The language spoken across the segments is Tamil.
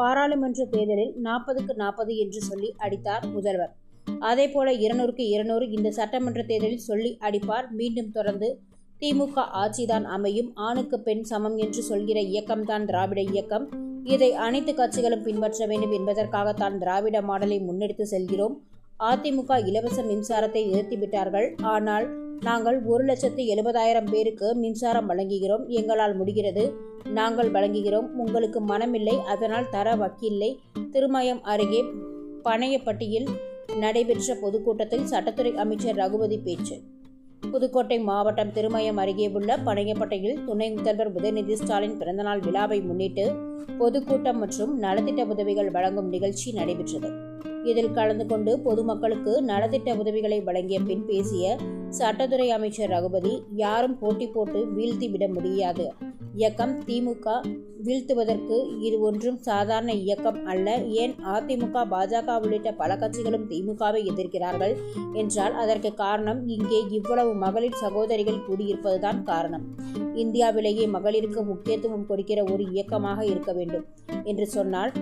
பாராளுமன்ற தேர்தலில் நாற்பதுக்கு நாற்பது என்று சொல்லி அடித்தார் முதல்வர். அதேபோல இருநூறுக்கு இருநூறு இந்த சட்டமன்ற தேர்தலில் சொல்லி அடிப்பார். மீண்டும் தொடர்ந்து திமுக ஆட்சிதான் அமையும். ஆணுக்கு பெண் சமம் என்று சொல்கிற இயக்கம்தான் திராவிட இயக்கம். இதை அனைத்து கட்சிகளும் பின்பற்ற வேண்டும் என்பதற்காகத்தான் திராவிட மாடலை முன்னெடுத்து செல்கிறோம். அதிமுக இலவச மின்சாரத்தை நிறுத்திவிட்டார்கள். ஆனால் நாங்கள் ஒரு லட்சத்து எழுபதாயிரம் பேருக்கு மின்சாரம் வழங்குகிறோம். எங்களால் முடிகிறது? நாங்கள் வழங்குகிறோம். உங்களுக்கு மனமில்லை. அதனால் தர வக்கில்லை. திருமயம் அருகே பனையப்பட்டியில் நடைபெற்ற பொதுக்கூட்டத்தில் சட்டத்துறை அமைச்சர் ரகுபதி பேச்சு. புதுக்கோட்டை மாவட்டம் திருமயம் அருகே உள்ள பனையப்பட்டையில் துணை முதல்வர் உதயநிதி ஸ்டாலின் பிறந்தநாள் விழாவை முன்னிட்டு பொதுக்கூட்டம் மற்றும் நலத்திட்ட உதவிகள் வழங்கும் நிகழ்ச்சி நடைபெற்றது. இதில் கலந்து கொண்டு பொதுமக்களுக்கு நலத்திட்ட உதவிகளை வழங்கிய பின் பேசிய சட்டத்துறை அமைச்சர் ரகுபதி யாரும் போட்டி போட்டு வீழ்த்தி விட முடியாது இயக்கம் திமுக வீழ்த்துவதற்கு இது ஒன்றும் சாதாரண இயக்கம் அல்ல. ஏன் அதிமுக பாஜக உள்ளிட்ட பல கட்சிகளும் திமுகவை எதிர்க்கிறார்கள் என்றால் அதற்கு காரணம் இங்கே இவ்வளவு மகளிர் சகோதரிகள் கூடியிருப்பதுதான் காரணம். இந்தியாவிலேயே மகளிருக்கு முக்கியத்துவம் கொடுக்கிற ஒரு இயக்கமாக இருக்க வேண்டும் என்று சொன்னால்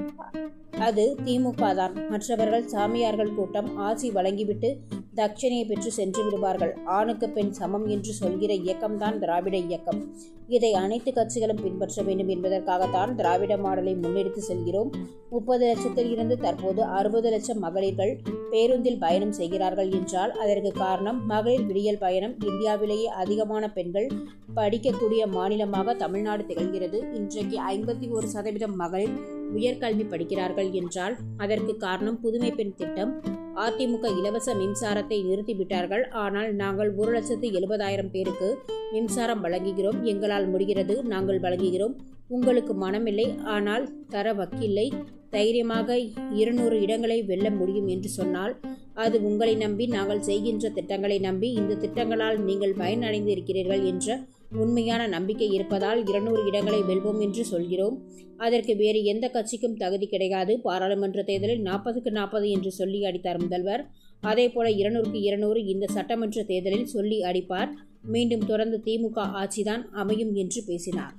அது திமுக தான். மற்றவர்கள் சாமியார்கள் கூட்டம் ஆட்சி வழங்கிவிட்டு தட்சணையை பெற்று சென்று விடுவார்கள். ஆணுக்கு பெண் சமம் என்று சொல்கிற இயக்கம்தான் திராவிட இயக்கம். இதை அனைத்து கட்சிகளும் பின்பற்ற வேண்டும் என்பதற்காகத்தான் திராவிட மாடலை முன்னெடுத்து செல்கிறோம். முப்பது லட்சத்தில் இருந்து தற்போது அறுபது லட்சம் மகளிர்கள் பேருந்தில் பயணம் செய்கிறார்கள் என்றால் அதற்கு காரணம் மகளிர் விடியல் பயணம். இந்தியாவிலேயே அதிகமான பெண்கள் படிக்கக்கூடிய மாநிலமாக தமிழ்நாடு திகழ்கிறது. இன்றைக்கு ஐம்பத்தி ஒரு சதவீதம் மகளிர் உயர்கல்வி படிக்கிறார்கள் என்றால் அதற்கு காரணம் புதுமை பெண் திட்டம். அதிமுக இலவச மின்சாரத்தை நிறுத்திவிட்டார்கள். ஆனால் நாங்கள் ஒரு லட்சத்து எழுபதாயிரம் பேருக்கு மின்சாரம் வழங்குகிறோம். எங்களால் முடிகிறது நாங்கள் வழங்குகிறோம். உங்களுக்கு மனமில்லை ஆனால் தர வக்கில்லை. தைரியமாக இருநூறு இடங்களை வெல்ல முடியும் என்று சொன்னால் அது உங்களை நம்பி நாங்கள் செய்கின்ற திட்டங்களை நம்பி இந்த திட்டங்களால் நீங்கள் பயனடைந்து இருக்கிறீர்கள் என்ற உண்மையான நம்பிக்கை இருப்பதால் இருநூறு இடங்களை வெல்வோம் என்று சொல்கிறோம். அதற்கு வேறு எந்த கட்சிக்கும் தகுதி கிடையாது. பாராளுமன்ற தேர்தலில் நாற்பதுக்கு நாற்பது என்று சொல்லி அடித்தார் முதல்வர். அதேபோல இருநூறுக்கு இருநூறு இந்த சட்டமன்ற தேர்தலில் சொல்லி அடிப்பார். மீண்டும் தொடர்ந்து திமுக ஆட்சிதான் அமையும் என்று பேசினார்.